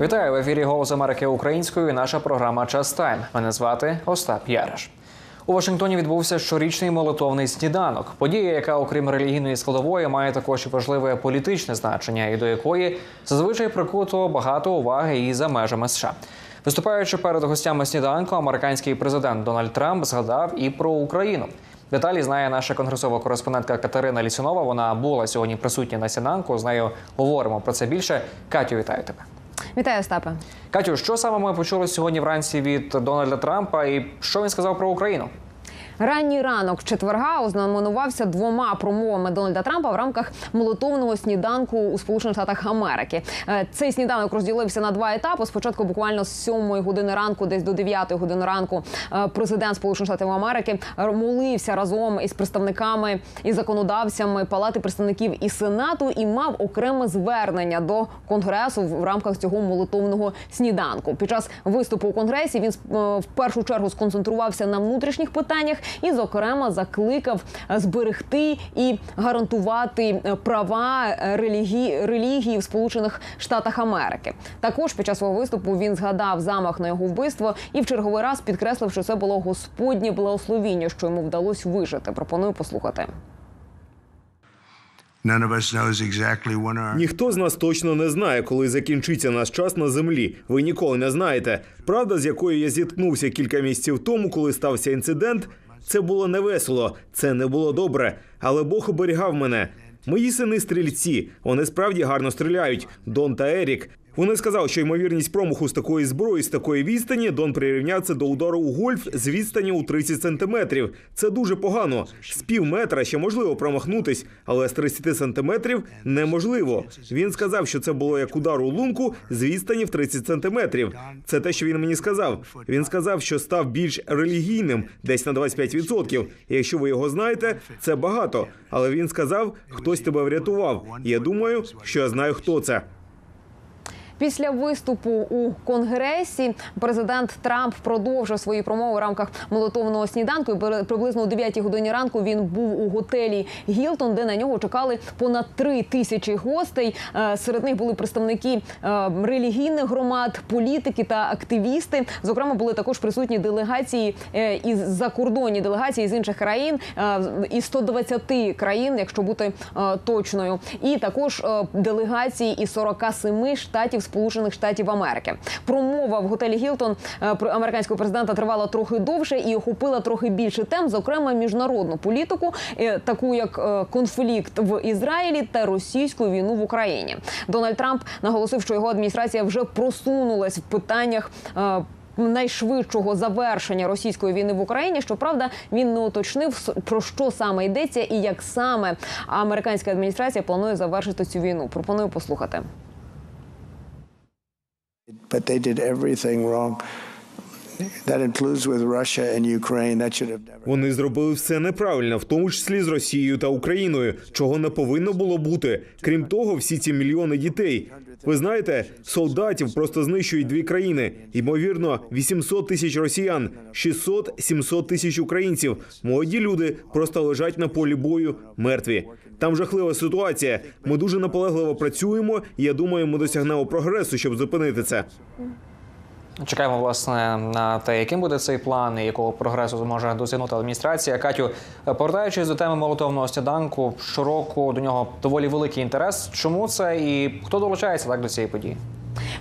Вітаю в ефірі Голос Америки українською. Наша програма Час Тайм. Мене звати Остап Яриш. У Вашингтоні відбувся щорічний молитовний сніданок. Подія, яка, окрім релігійної складової, має також важливе політичне значення, і до якої зазвичай прикуто багато уваги і за межами США. Виступаючи перед гостями сніданку, американський президент Дональд Трамп згадав і про Україну. Деталі знає наша конгресова кореспондентка Катерина Лісунова. Вона була сьогодні присутня на сніданку. З нею говоримо про це більше. Катю, вітаю тебе. Вітаю, Остапе. Катю, що саме ми почули сьогодні вранці від Дональда Трампа, і що він сказав про Україну? Ранній ранок четверга ознаменувався двома промовами Дональда Трампа в рамках молитовного сніданку у Сполучених Штатах Америки. Е, Цей сніданок розділився на два етапи. Спочатку, буквально з 7 години ранку, десь до 9 години ранку, е, президент Сполучених Штатів Америки молився разом із представниками і законодавцями Палати представників і Сенату і мав окреме звернення до конгресу в рамках цього молитовного сніданку. Під час виступу у конгресі він е, в першу чергу сконцентрувався на внутрішніх питаннях і, зокрема, закликав е, зберегти і гарантувати е, права е, релігії, релігії в Сполучених Штатах Америки. Також під час свого виступу він згадав замах на його вбивство і в черговий раз підкреслив, що це було господнє благословіння, що йому вдалося вижити. Пропоную послухати. Ніхто з нас точно не знає, коли закінчиться наш час на землі. Ви ніколи не знаєте. Правда, з якою я зіткнувся кілька місяців тому, коли стався інцидент, це було невесело, це не було добре. Але Бог оберігав мене. Мої сини стрільці. Вони справді гарно стріляють. Дон та Ерік. Вони сказали, що ймовірність промаху з такої зброї, з такої відстані, Дон прирівняв до удару у гольф з відстані у 30 сантиметрів. Це дуже погано. З пів метра ще можливо промахнутись, але з 30 сантиметрів неможливо. Він сказав, що це було як удар у лунку з відстані в 30 сантиметрів. Це те, що він мені сказав. Він сказав, що став більш релігійним, десь на 25%. І якщо ви його знаєте, це багато. Але він сказав, хтось тебе врятував. Я думаю, що я знаю, хто це. Після виступу у конгресі президент Трамп продовжив свої промови в рамках молотовного сніданку. І приблизно о 9 годині ранку він був у готелі Гілтон, де на нього чекали понад три тисячі гостей. Е, Серед них були представники е, релігійних громад, політики та активісти. Зокрема, були також присутні делегації е, із закордонні делегації з інших країн із 120 країн, якщо бути точною, і також делегації із 47 штатів Сполучених Штатів Америки. Промова в готелі Гілтон е, американського президента тривала трохи довше і охопила трохи більше тем, зокрема міжнародну політику, е, таку як е, конфлікт в Ізраїлі та російську війну в Україні. Дональд Трамп наголосив, що його адміністрація вже просунулась в питаннях. Найшвидшого завершення російської війни в Україні. Щоправда, він не уточнив про що саме йдеться і як саме американська адміністрація планує завершити цю війну. Пропоную послухати. But they did everything wrong. Вони зробили все неправильно, в тому числі з Росією та Україною, чого не повинно було бути. Крім того, всі ці мільйони дітей. Ви знаєте, солдатів просто знищують дві країни. Ймовірно, 800 тисяч росіян, 600-700 тисяч українців. Молоді люди просто лежать на полі бою мертві. Там жахлива ситуація. Ми дуже наполегливо працюємо. і Я думаю, ми досягнемо прогресу, щоб зупинити це. Чекаємо власне на те, яким буде цей план і якого прогресу зможе досягнути адміністрація. Катю, повертаючись до теми молотовного сніданку, щороку до нього доволі великий інтерес. Чому це і хто долучається так до цієї події?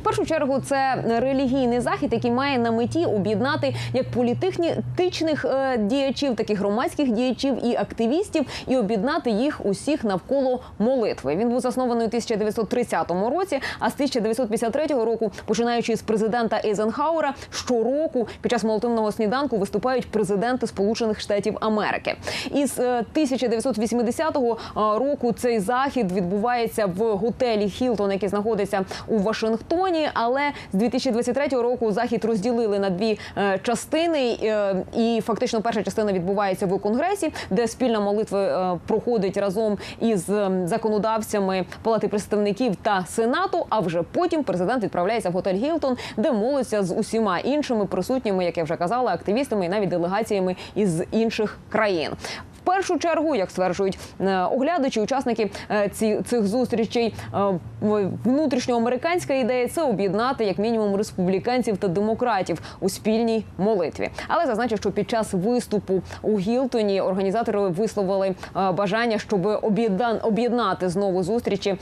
Першу чергу це релігійний захід, який має на меті об'єднати як політичних е, діячів, так і громадських діячів і активістів, і об'єднати їх усіх навколо молитви. Він був заснований у 1930 році, а з 1953 року, починаючи з президента Ейзенхауера, щороку під час молитовного сніданку виступають президенти Сполучених Штатів Америки. Із е, 1980 року цей захід відбувається в готелі Хілтон, який знаходиться у Вашингтоні. Але з 2023 року захід розділили на дві е, частини, е, і фактично перша частина відбувається в конгресі, де спільна молитва е, проходить разом із е, законодавцями Палати представників та сенату. А вже потім президент відправляється в готель Гілтон, де молиться з усіма іншими присутніми, як я вже казала, активістами і навіть делегаціями із інших країн. Першу чергу, як стверджують е, оглядачі, учасники е, ці, цих зустрічей, е, внутрішньоамериканська ідея це об'єднати як мінімум республіканців та демократів у спільній молитві. Але зазначив, що під час виступу у Гілтоні організатори висловили бажання, щоб об'єднати знову зустрічі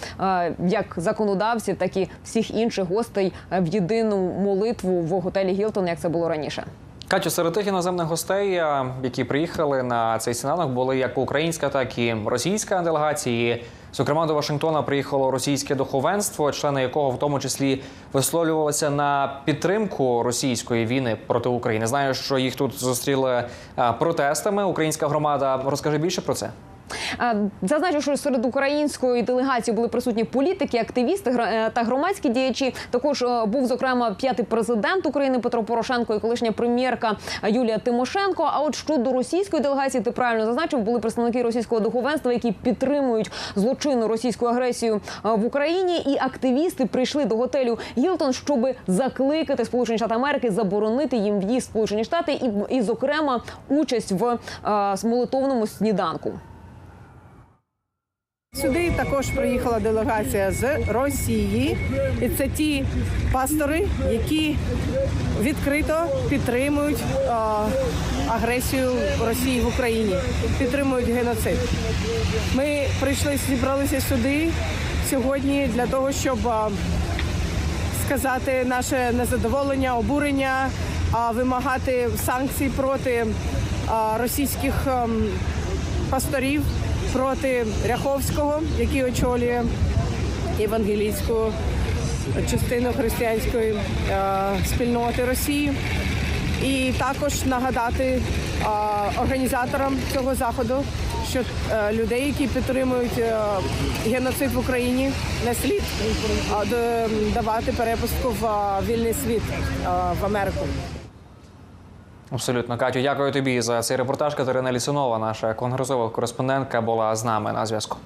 як законодавців, так і всіх інших гостей в єдину молитву в готелі Гілтон, як це було раніше. Катю, серед тих іноземних гостей, які приїхали на цей сінанок, були як українська, так і російська делегації. Зокрема, до Вашингтона приїхало російське духовенство, члени якого в тому числі висловлювалися на підтримку російської війни проти України. Знаю, що їх тут зустріли протестами. Українська громада розкажи більше про це. Зазначу, що серед української делегації були присутні політики, активісти е, та громадські діячі. Також е, був зокрема п'ятий президент України Петро Порошенко і колишня прем'єрка Юлія Тимошенко. А от щодо російської делегації, ти правильно зазначив, були представники російського духовенства, які підтримують злочинну російську агресію е, в Україні. І активісти прийшли до готелю Гілтон, щоб закликати Сполучені Штати Америки заборонити їм в'їзд Сполучені Штати і, і зокрема, участь в е, молитовному сніданку. Сюди також приїхала делегація з Росії, і це ті пастори, які відкрито підтримують агресію Росії в Україні, підтримують геноцид. Ми прийшли, зібралися сюди сьогодні для того, щоб сказати наше незадоволення, обурення, а вимагати санкцій проти російських ем, пасторів, проти Ряховського, який очолює євангелійську частину християнської е, спільноти Росії. І також нагадати а, організаторам цього заходу, що е, людей, які підтримують е, геноцид в Україні, не слід давати перепустку в вільний світ в Америку. Абсолютно, Катю, дякую тобі за цей репортаж. Катерина Лісунова, наша конгресова кореспондентка, була з нами на зв'язку.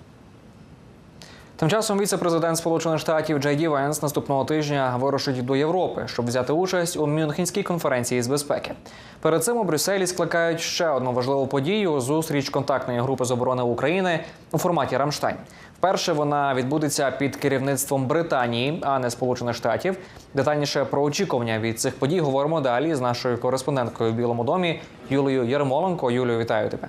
Тим часом віце-президент Сполучених Штатів Джей Ді Венс наступного тижня вирушить до Європи, щоб взяти участь у Мюнхенській конференції з безпеки. Перед цим у Брюсселі скликають ще одну важливу подію зустріч контактної групи з оборони України у форматі Рамштайн. Вперше вона відбудеться під керівництвом Британії, а не Сполучених Штатів. Детальніше про очікування від цих подій говоримо далі з нашою кореспонденткою в Білому домі Юлією Єрмоленко. Юлію, вітаю тебе.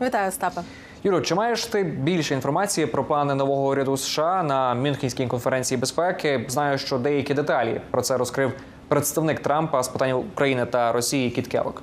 Вітаю, Остапе. Юлю, чи маєш ти більше інформації про плани нового уряду США на Мюнхенській конференції безпеки? Знаю, що деякі деталі про це розкрив представник Трампа з питань України та Росії Кіт Келлог.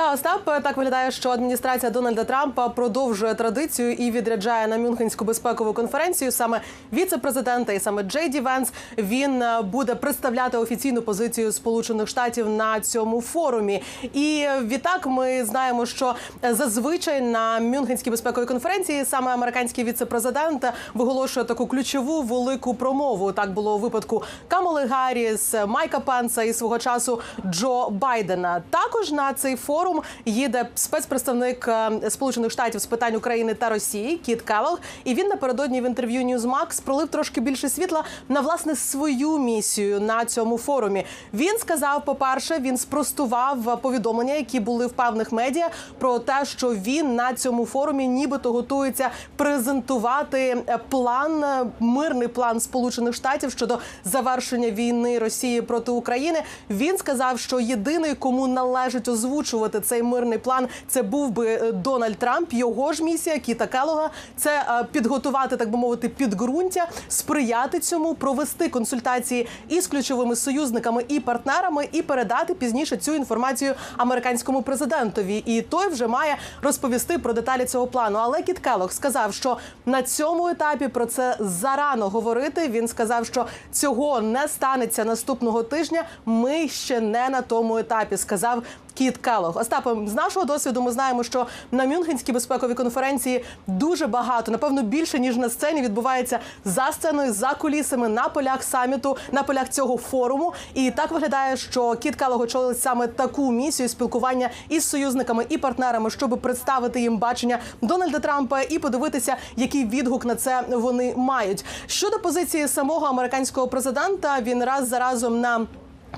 Та Остап так виглядає, що адміністрація Дональда Трампа продовжує традицію і відряджає на Мюнхенську безпекову конференцію саме віце-президента і саме Джей Ді Венс. Він е, буде представляти офіційну позицію Сполучених Штатів на цьому форумі. І відтак ми знаємо, що зазвичай на Мюнхенській безпековій конференції саме американський віце-президент виголошує таку ключову велику промову. Так було у випадку Камали Гарріс, Майка Пенса і свого часу Джо Байдена. Також на цей форум їде спецпредставник е, Сполучених Штатів з питань України та Росії Кіт Келлог. І він напередодні в інтерв'ю Newsmax пролив трошки більше світла на власне свою місію на цьому форумі. Він сказав: по-перше, він спростував повідомлення, які були в певних медіа, про те, що він на цьому форумі нібито готується презентувати е, план, е, мирний план Сполучених Штатів щодо завершення війни Росії проти України. Він сказав, що єдиний, кому належить озвучувати цей мирний план, це був би е, Дональд Трамп. Його ж місія Кіта Келога це е, підготувати, так би мовити, підґрунтя, сприяти цьому, провести консультації із ключовими союзниками і партнерами, і передати пізніше цю інформацію американському президентові. І той вже має розповісти про деталі цього плану. Але Кіт Келог сказав, що на цьому етапі про це зарано говорити. Він сказав, що цього не станеться наступного тижня. Ми ще не на тому етапі. Сказав Кіт Келог. Остапе, з нашого досвіду ми знаємо, що на Мюнхенській безпековій конференції дуже багато, напевно, більше ніж на сцені відбувається за сценою, за кулісами на полях саміту, на полях цього форуму. І так виглядає, що Кіт Келог очолив саме таку місію спілкування із союзниками і партнерами, щоб представити їм бачення Дональда Трампа і подивитися, який відгук на це вони мають. Щодо позиції самого американського президента, він раз за разом на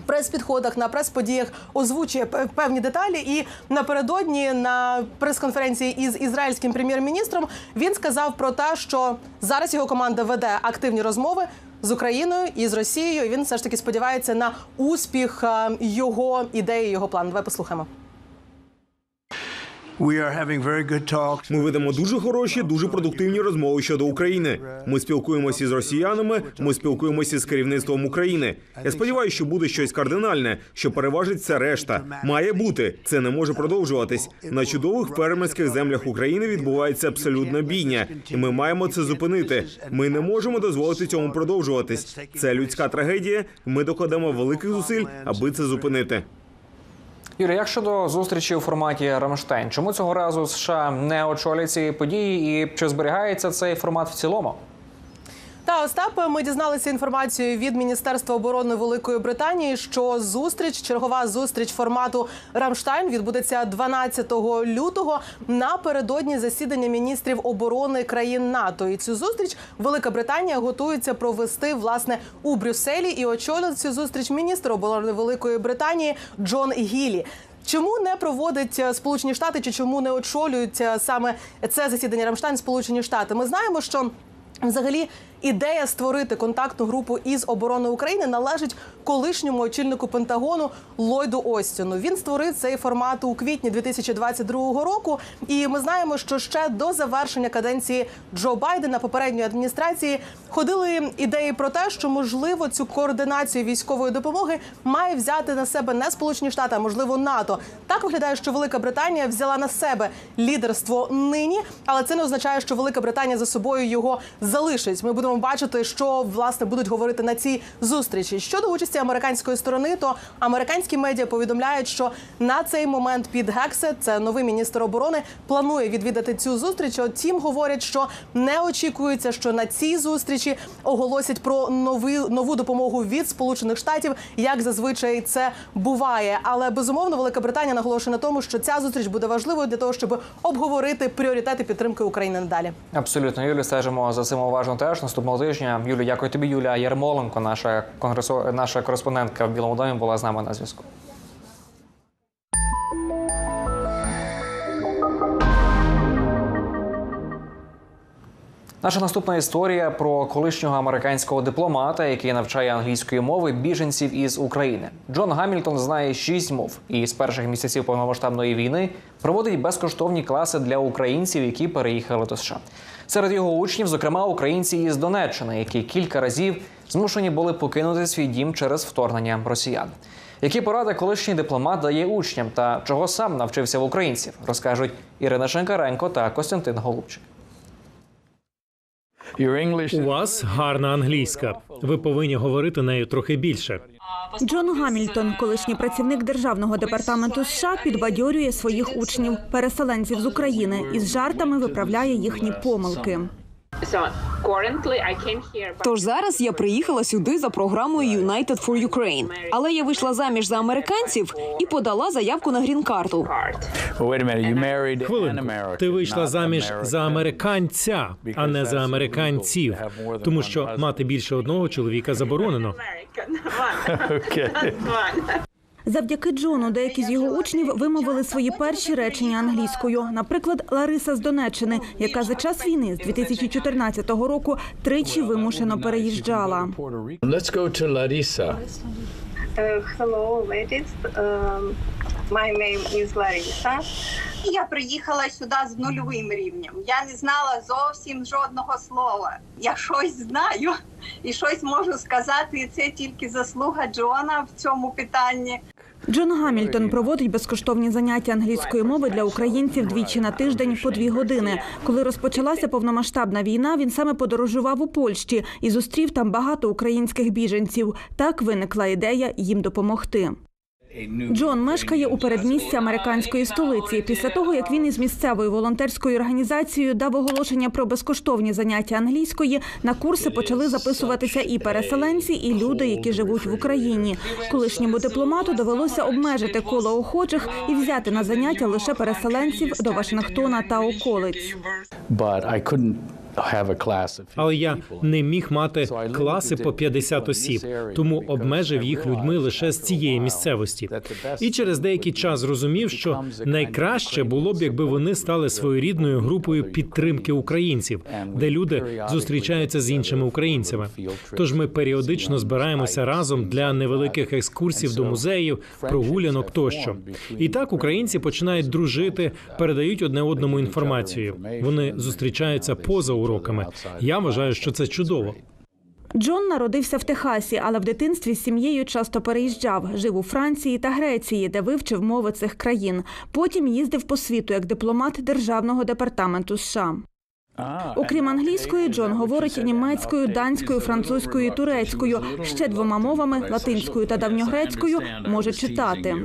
прес-підходах, на прес-подіях озвучує певні деталі. І напередодні на прес-конференції із ізраїльським прем'єр-міністром він сказав про те, що зараз його команда веде активні розмови з Україною і з Росією. Він все ж таки сподівається на успіх е, його ідеї, його плану. Давай послухаємо. Ми ведемо дуже хороші, дуже продуктивні розмови щодо України. Ми спілкуємося з росіянами. Ми спілкуємося з керівництвом України. Я сподіваюся, що буде щось кардинальне, що переважить все решта. Має бути. Це не може продовжуватись. На чудових фермерських землях України відбувається абсолютна бійня, і ми маємо це зупинити. Ми не можемо дозволити цьому продовжуватись. Це людська трагедія. Ми докладемо великих зусиль, аби це зупинити. Юрій, як щодо зустрічі у форматі Рамштайн, чому цього разу США не очолять цієї події, і чи зберігається цей формат в цілому? Та Остап, ми дізналися інформацію від Міністерства оборони Великої Британії, що зустріч, чергова зустріч формату Рамштайн відбудеться 12 лютого напередодні засідання міністрів оборони країн НАТО. І цю зустріч Велика Британія готується провести власне у Брюсселі і очолить цю зустріч міністр оборони Великої Британії Джон Гілі. Чому не проводить е, Сполучені Штати чи чому не очолюють е, саме це засідання Рамштайн Сполучені Штати? Ми знаємо, що Взагалі, ідея створити контактну групу із оборони України належить колишньому очільнику Пентагону Ллойду Остіну. Він створив цей формат у квітні 2022 року. І ми знаємо, що ще до завершення каденції Джо Байдена попередньої адміністрації ходили ідеї про те, що можливо цю координацію військової допомоги має взяти на себе не Сполучені Штати, а можливо НАТО. Так виглядає, що Велика Британія взяла на себе лідерство нині, але це не означає, що Велика Британія за собою його залишить. Ми будемо бачити, що власне будуть говорити на цій зустрічі. Щодо участі американської сторони, то американські медіа повідомляють, що на цей момент Піт Гексет, це новий міністр оборони, планує відвідати цю зустріч. Втім, говорять, що не очікується, що на цій зустрічі оголосять про нові нову допомогу від Сполучених Штатів, як зазвичай це буває. Але безумовно Велика Британія наголошує на тому, що ця зустріч буде важливою для того, щоб обговорити пріоритети підтримки України надалі. Абсолютно, Юлі, стежимо за цим уважно теж наступного тижня. Юлі, дякую тобі. Юлія Ярмоленко, наша конгресо... наша кореспондентка в Білому домі, була з нами на зв'язку. Наша наступна історія про колишнього американського дипломата, який навчає англійської мови біженців із України. Джон Гамільтон знає шість мов і з перших місяців повномасштабної війни проводить безкоштовні класи для українців, які переїхали до США. Серед його учнів, зокрема, українці із Донеччини, які кілька разів змушені були покинути свій дім через вторгнення росіян. Які поради колишній дипломат дає учням та чого сам навчився в українців, розкажуть Ірина Шенкаренко та Костянтин Голубчик. У вас гарна англійська. Ви повинні говорити нею трохи більше. Джон Гамільтон, колишній працівник державного департаменту США, підбадьорює своїх учнів, переселенців з України, і з жартами виправляє їхні помилки. Тож зараз я приїхала сюди за програмою United for Ukraine. Але я вийшла заміж за американців і подала заявку на грін-карту. Хвилинку. Ти вийшла заміж за американця, а не за американців, тому що мати більше одного чоловіка заборонено. Завдяки Джону деякі з його учнів вимовили свої перші речення англійською. Наприклад, Лариса з Донеччини, яка за час війни з 2014 року тричі вимушено переїжджала. Let's go to Larissa. Uh, hello, ladies. Um, my name is Larissa. Я приїхала сюди з нульовим рівнем. Я не знала зовсім жодного слова. Я щось знаю і щось можу сказати. І це тільки заслуга Джона в цьому питанні. Джон Гамільтон проводить безкоштовні заняття англійської мови для українців двічі на тиждень по дві години. Коли розпочалася повномасштабна війна, він саме подорожував у Польщі і зустрів там багато українських біженців. Так виникла ідея їм допомогти. Джон мешкає у передмісті американської столиці. Після того, як він із місцевою волонтерською організацією дав оголошення про безкоштовні заняття англійської, на курси почали записуватися і переселенці, і люди, які живуть в Україні. Колишньому дипломату довелося обмежити коло охочих і взяти на заняття лише переселенців до Вашингтона та околиць. But I couldn't have a class of Але я не міг мати класи по 50 осіб, тому обмежив їх людьми лише з цієї місцевості. І через деякий час зрозумів, що найкраще було б, якби вони стали своєрідною групою підтримки українців, де люди зустрічаються з іншими українцями. Тож ми періодично збираємося разом для невеликих екскурсів до музеїв, прогулянок тощо. І так українці починають дружити, передають одне одному інформацію. Вони зустрічаються поза уроками. Я вважаю, що це чудово. Джон народився в Техасі, але в дитинстві з сім'єю часто переїжджав. Жив у Франції та Греції, де вивчив мови цих країн. Потім їздив по світу як дипломат Державного департаменту США. Окрім англійської, Джон говорить німецькою, данською, французькою і турецькою. Ще двома мовами латинською та давньогрецькою може читати.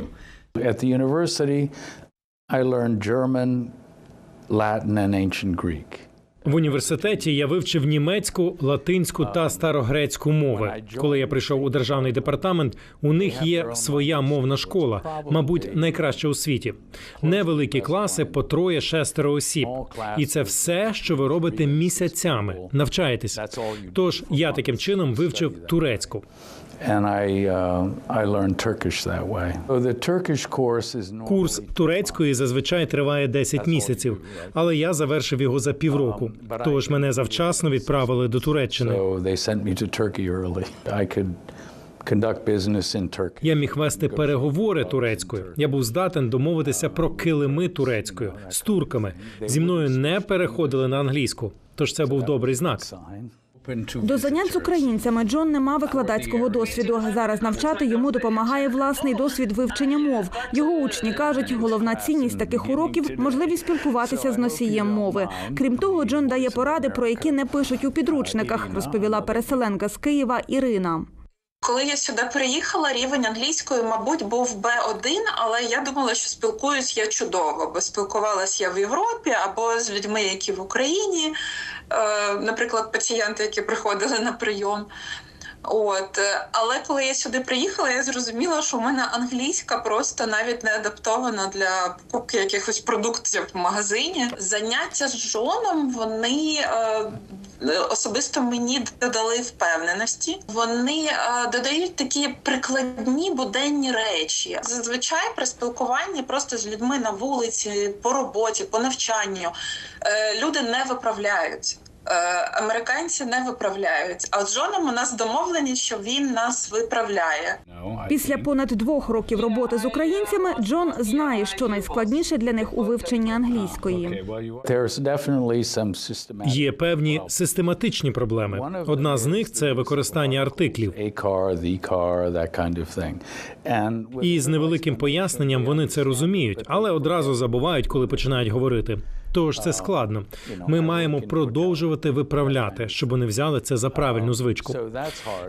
Latin, and ancient Greek. В університеті я вивчив німецьку, латинську та старогрецьку мови. Коли я прийшов у державний департамент, у них є своя мовна школа, мабуть, найкраща у світі. Невеликі класи по троє шестеро осіб. І це все, що ви робите місяцями. Навчаєтесь. Тож я таким чином вивчив турецьку. Uh, Курс турецької зазвичай триває 10 місяців, але я завершив його за півроку. Тож мене завчасно відправили до Туреччини. Я міг вести переговори турецькою. Я був здатен домовитися про килими турецькою з турками. Зі мною не переходили на англійську. Тож це був добрий знак. До занять з українцями Джон не мав викладацького досвіду. Зараз навчати йому допомагає власний досвід вивчення мов. Його учні кажуть, головна цінність таких уроків можливість спілкуватися з носієм мови. Крім того, Джон дає поради, про які не пишуть у підручниках, розповіла переселенка з Києва Ірина. Коли я сюди приїхала, рівень англійської, мабуть, був Б1, але я думала, що спілкуюсь я чудово, бо спілкувалась я в Європі або з людьми, які в Україні, е, наприклад, пацієнти, які приходили на прийом. От, е, але коли я сюди приїхала, я зрозуміла, що в мене англійська просто навіть не адаптована для покупки якихось продуктів в магазині. Заняття з Джоном вони е, особисто мені додали впевненості. Вони е, додають такі прикладні буденні речі. Зазвичай при спілкуванні просто з людьми на вулиці, по роботі, по навчанню люди не виправляють. Е, Американці не виправляють. А з Джоном у нас домовленість, що він нас виправляє. Після понад двох років роботи з українцями Джон знає, що найскладніше для них у вивченні англійської. Є певні систематичні проблеми. Одна з них це використання артиклів. І з невеликим поясненням вони це розуміють, але одразу забувають, коли починають говорити. Тож це складно. Ми маємо продовжувати виправляти, щоб вони взяли це за правильну звичку.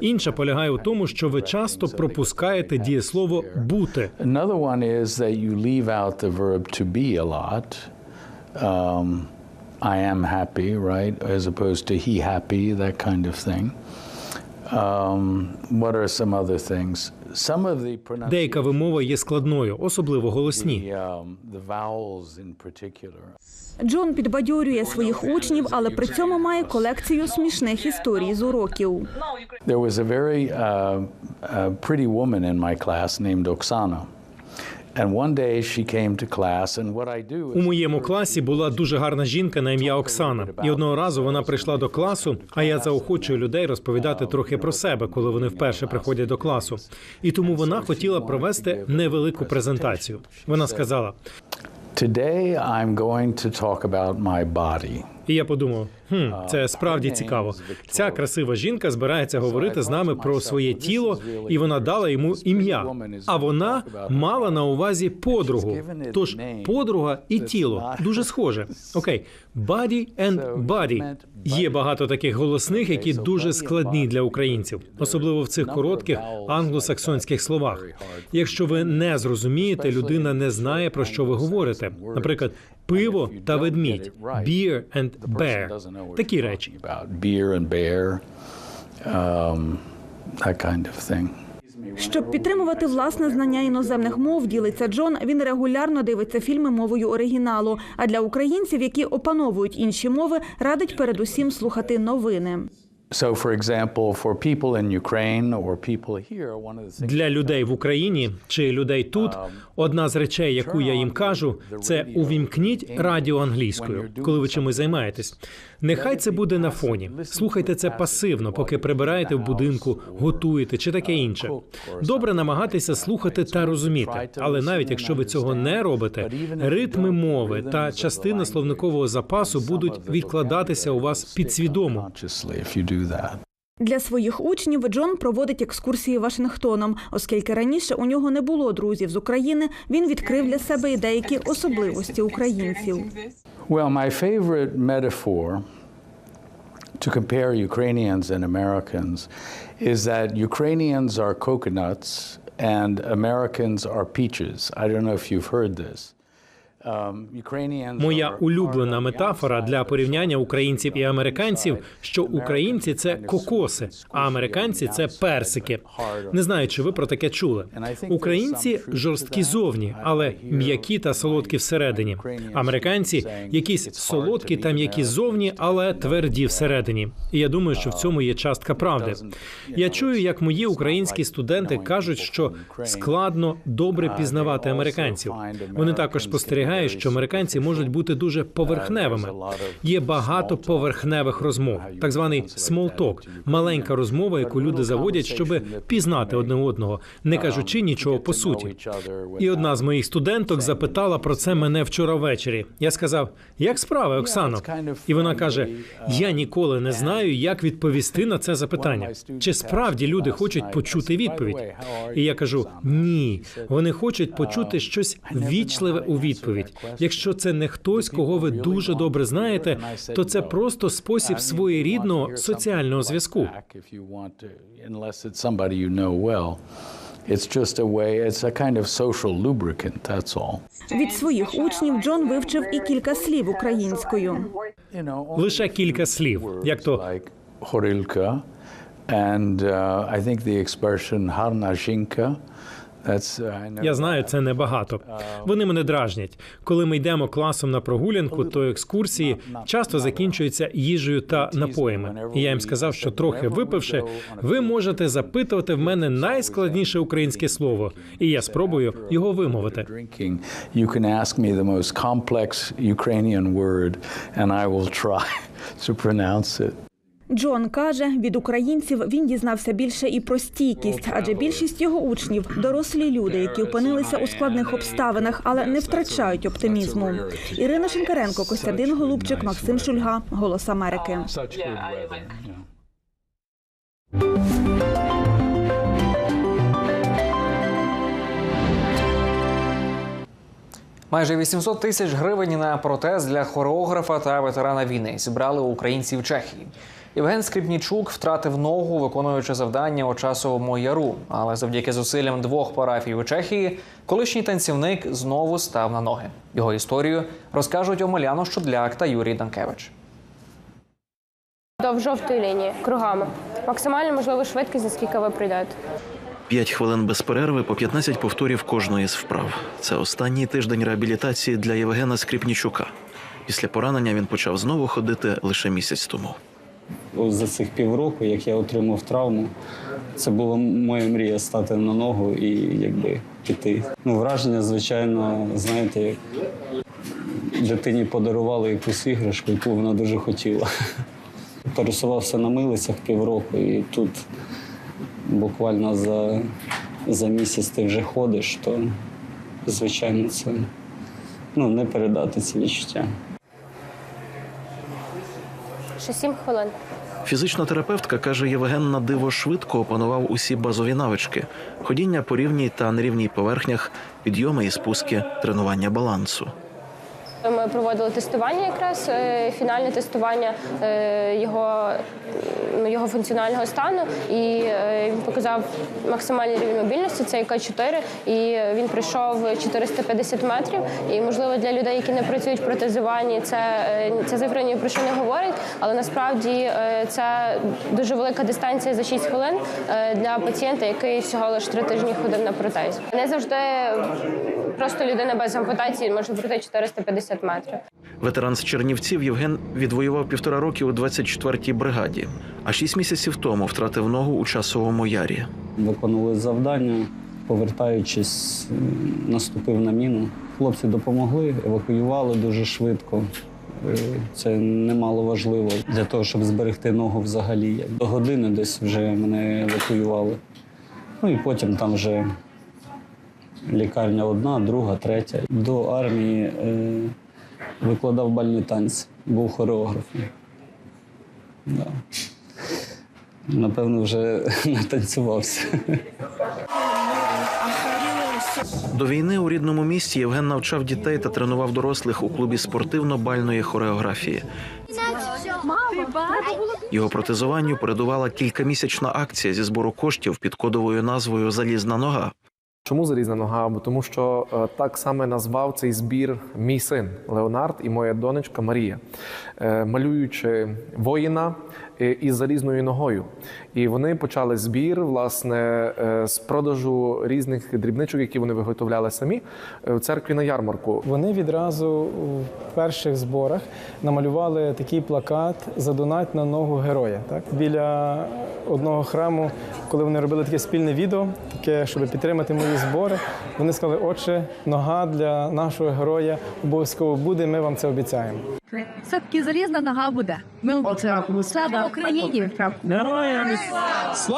Інша полягає у тому, що ви часто пропускаєте дієслово бути. Um, I am happy, right? As opposed to he happy, that kind of thing. Um, what are some other things? Деяка вимова є складною, особливо голосні. um. Джон підбадьорює своїх учнів, але при цьому має колекцію смішних історій з уроків. There was a very uh, uh, pretty woman in my class named Oksana. У моєму класі була дуже гарна жінка на ім'я Оксана. І одного разу вона прийшла до класу, а я заохочую людей розповідати трохи про себе, коли вони вперше приходять до класу. І тому вона хотіла провести невелику презентацію. Вона сказала: Today I'm going to talk about my body. І я подумав, хм, це справді цікаво. Ця красива жінка збирається говорити з нами про своє тіло, і вона дала йому ім'я. А вона мала на увазі подругу. Тож подруга і тіло дуже схоже. Окей, body and body. Є багато таких голосних, які дуже складні для українців, особливо в цих коротких англосаксонських словах. Якщо ви не зрозумієте, людина не знає про що ви говорите. Наприклад, пиво та ведмідь, beer and bear. Такі речі. About beer and bear, um, that kind of thing. Щоб підтримувати власне знання іноземних мов, ділиться Джон. Він регулярно дивиться фільми мовою оригіналу. А для українців, які опановують інші мови, радить передусім слухати новини. Для людей в Україні чи людей тут одна з речей, яку я їм кажу, це увімкніть радіо англійською, коли ви чимось займаєтесь. Нехай це буде на фоні. Слухайте це пасивно, поки прибираєте в будинку, готуєте чи таке інше. Добре намагатися слухати та розуміти, але навіть якщо ви цього не робите, ритми мови та частина словникового запасу будуть відкладатися у вас підсвідомо. Для своїх учнів Джон проводить екскурсії Вашингтоном, оскільки раніше у нього не було друзів з України. Він відкрив для себе і деякі особливості українців. Well, my favorite metaphor to compare Ukrainians and Americans is that Ukrainians are coconuts and Americans are peaches. I don't know if you've heard this. Um, Моя улюблена метафора для порівняння українців і американців, що українці це кокоси, а американці це персики. Не знаю, чи ви про таке чули. Українці жорсткі зовні, але м'які та солодкі всередині. Американці якісь солодкі та м'які зовні, але тверді всередині. І я думаю, що в цьому є частка правди. Я чую, як мої українські студенти кажуть, що складно добре пізнавати американців. Вони також спостерігають, що американці можуть бути дуже поверхневими. Є багато поверхневих розмов, так званий small talk, маленька розмова, яку люди заводять, щоб пізнати одне одного, не кажучи нічого по суті. І одна з моїх студенток запитала про це мене вчора ввечері. Я сказав: як справи, Оксано? І вона каже: Я ніколи не знаю, як відповісти на це запитання. Чи справді люди хочуть почути відповідь? І я кажу: ні, вони хочуть почути щось вічливе у відповідь. Якщо це не хтось, кого ви дуже добре знаєте, то це просто спосіб своєрідного соціального зв'язку. If you want to, unless it's somebody you know well. It's just a way, it's a kind of social lubricant, that's all. Від своїх учнів Джон вивчив і кілька слів українською. Лише кілька слів, як то like хорилка, and uh, I think the expression гарна жінка, uh, Я знаю, це небагато. Вони мене дражнять. Коли ми йдемо класом на прогулянку, то екскурсії часто закінчуються їжею та напоями. І я їм сказав, що трохи випивши, ви можете запитувати в мене найскладніше українське слово, і я спробую його вимовити. to pronounce it. Джон каже, від українців він дізнався більше і про стійкість, адже більшість його учнів дорослі люди, які опинилися у складних обставинах, але не втрачають оптимізму. Ірина Шинкаренко, Костянтин Голубчик, Максим Шульга, Голос Америки. Майже 800 тисяч гривень на протез для хореографа та ветерана війни зібрали українці в Чехії. Євген Скрипнічук втратив ногу, виконуючи завдання у часовому яру. Але завдяки зусиллям двох парафій у Чехії, колишній танцівник знову став на ноги. Його історію розкажуть Омеляно Щудляк та Юрій Данкевич. До жовтої лінії кругами. Максимально можливу швидкість, за скільки ви прийдете. П'ять хвилин без перерви по 15 повторів кожної з вправ. Це останній тиждень реабілітації для Євгена Скрипнічука. Після поранення він почав знову ходити лише місяць тому. Ось за цих півроку, як я отримав травму, це була моя мрія стати на ногу і якби піти. Ну, враження, звичайно, знаєте, як дитині подарували якусь іграшку, яку вона дуже хотіла. Пересувався на милицях півроку, і тут буквально за, за місяць ти вже ходиш, то звичайно це ну, не передати ці відчуття. Ще сім хвилин. Фізична терапевтка каже, Євген на диво швидко опанував усі базові навички: ходіння по рівній та нерівній поверхнях, підйоми і спуски, тренування балансу. Проводили тестування якраз, е, фінальне тестування. Е, Його його функціонального стану, і е, він показав максимальний рівень мобільності. Це К4, і він пройшов 450 метрів. І можливо для людей, які не працюють в протезуванні, це ця цифра ні про що не говорить, але насправді це дуже велика дистанція за 6 хвилин для пацієнта, який всього лише 3 тижні ходив на протезі. Не завжди просто людина без ампутації може пройти 450 метрів. Ветеран з Чернівців Євген відвоював півтора роки у 24-й бригаді, а шість місяців тому втратив ногу у часовому ярі. Виконували завдання, повертаючись, наступив на міну. Хлопці допомогли, евакуювали дуже швидко. Е, Це немало важливо для того, щоб зберегти ногу взагалі. До години десь вже мене евакуювали. Ну і потім там вже лікарня одна, друга, третя. До армії е, викладав бальні танці, був хореографом. Да. Напевно, вже натанцювався. До війни у рідному місті Євген навчав дітей та тренував дорослих у клубі спортивно-бальної хореографії. Його протезуванню передувала кількамісячна акція зі збору коштів під кодовою назвою Залізна нога. Чому залізна нога? Бо тому, що е, так саме назвав цей збір мій син Леонард і моя донечка Марія, е, малюючи воїна е, із залізною ногою. І вони почали збір власне е, з продажу різних дрібничок, які вони виготовляли самі е, в церкві на ярмарку. Вони відразу у перших зборах намалювали такий плакат Задонать на ногу героя. Так біля одного храму, коли вони робили таке спільне відео, таке, щоб підтримати мої збори. Вони сказали, отче, нога для нашого героя обов'язково буде. Ми вам це обіцяємо. Все-таки залізна нога буде. Ми це в Україні.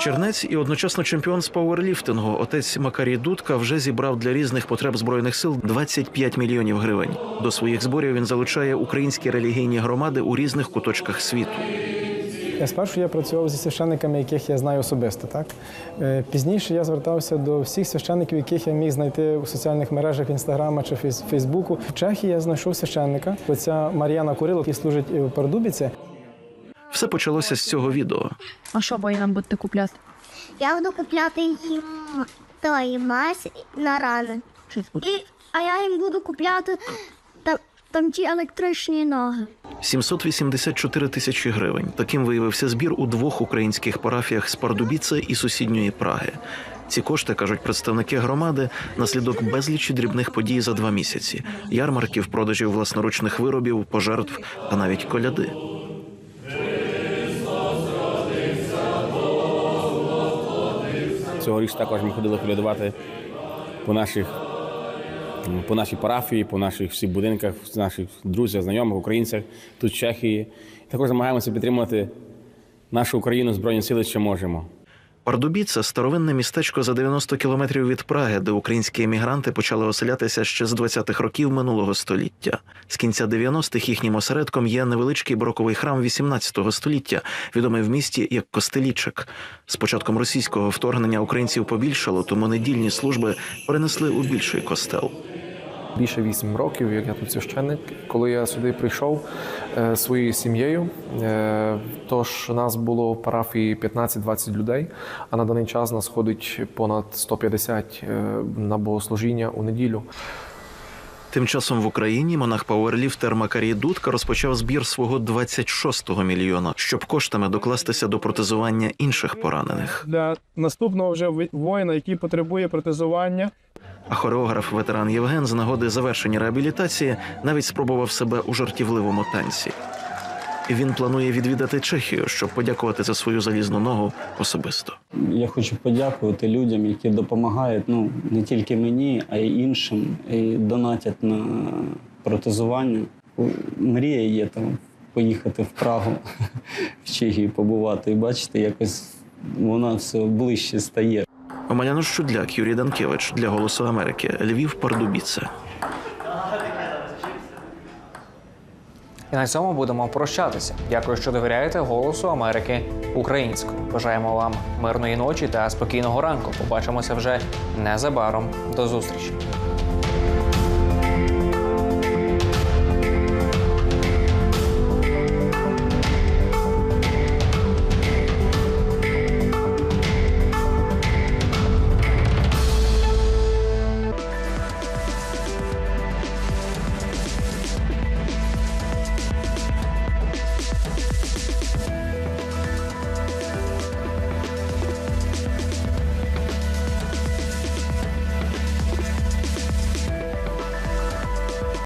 Чернець і одночасно чемпіон з пауерліфтингу. Отець Макарій Дудка вже зібрав для різних потреб збройних сил 25 мільйонів гривень. До своїх зборів він залучає українські релігійні громади у різних куточках світу. Спершу я працював зі священниками, яких я знаю особисто. Так Е, пізніше я звертався до всіх священників, яких я міг знайти у соціальних мережах інстаграма чи Фейсбуку. В Чехії я знайшов священника, отця Мар'яна Курило, який служить у Пардубіці. Все почалося з цього відео. А що воїнам будете купляти? Я буду купляти їм той мазь на рани. І, а я їм буду купляти там, там ті електричні ноги. 784 тисячі гривень. Таким виявився збір у двох українських парафіях з Пардубіце і сусідньої Праги. Ці кошти кажуть представники громади наслідок безлічі дрібних подій за два місяці: ярмарків, продажів власноручних виробів, пожертв та навіть коляди. Цьогоріч також ми ходили колядувати по по нашій парафії, по наших всіх будинках, наших друзях, знайомих, українцях тут в Чехії. Також намагаємося підтримувати нашу Україну Збройні сили, що можемо. Пардубіце – старовинне містечко за 90 кілометрів від Праги, де українські емігранти почали оселятися ще з 20-х років минулого століття. З кінця 90-х їхнім осередком є невеличкий бароковий храм 18 століття, відомий в місті як Костелічик. З початком російського вторгнення українців побільшало, тому недільні служби перенесли у більший костел. Більше вісім років, як я тут священник. Коли я сюди прийшов е, своєю сім'єю, е, тож нас було в парафії 15-20 людей, а на даний час нас ходить понад 150 е, на богослужіння у неділю. Тим часом в Україні монах-пауерліфтер Макарій Дудка розпочав збір свого 26-го мільйона, щоб коштами докластися до протезування інших поранених. Для наступного вже воїна, який потребує протезування. А хореограф ветеран Євген з нагоди завершення реабілітації навіть спробував себе у жартівливому танці. Він планує відвідати Чехію, щоб подякувати за свою залізну ногу особисто. Я хочу подякувати людям, які допомагають ну не тільки мені, а й іншим, і донатять на протезування. Мрія є там поїхати в Прагу, в Чехії побувати. І бачите, якось вона все ближче стає. Омеляно Щудляк, Юрій Данкевич для Голосу Америки, Львів, Пардубіце. І на цьому будемо прощатися. Дякую, що довіряєте Голосу Америки українською. Бажаємо вам мирної ночі та спокійного ранку. Побачимося вже незабаром. До зустрічі.